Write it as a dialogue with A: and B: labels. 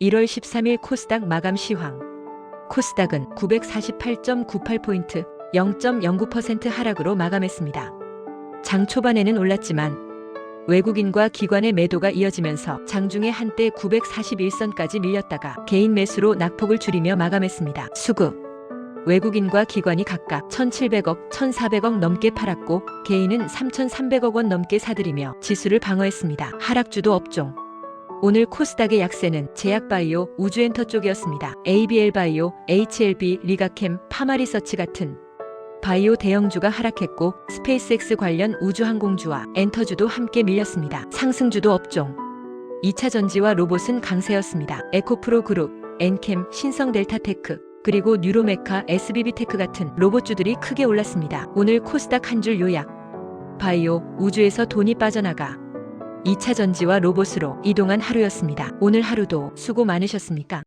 A: 1월 13일 코스닥 마감 시황. 코스닥은 948.98포인트, 0.09% 하락으로 마감했습니다. 장 초반에는 올랐지만 외국인과 기관의 매도가 이어지면서 장중에 한때 941선까지 밀렸다가 개인 매수로 낙폭을 줄이며 마감했습니다. 수급 외국인과 기관이 각각 1,700억, 1,400억 넘게 팔았고 개인은 3,300억 원 넘게 사들이며 지수를 방어했습니다. 하락주도 업종 오늘 코스닥의 약세는 제약바이오, 우주엔터 쪽이었습니다. ABL바이오, HLB, 리가캠, 파마리서치 같은 바이오 대형주가 하락했고 스페이스X 관련 우주항공주와 엔터주도 함께 밀렸습니다. 상승주도 업종 2차 전지와 로봇은 강세였습니다. 에코프로 그룹, 엔캠, 신성델타테크, 그리고 뉴로메카, SBB테크 같은 로봇주들이 크게 올랐습니다. 오늘 코스닥 한 줄 요약. 바이오, 우주에서 돈이 빠져나가 2차 전지와 로봇으로 이동한 하루였습니다. 오늘 하루도 수고 많으셨습니까?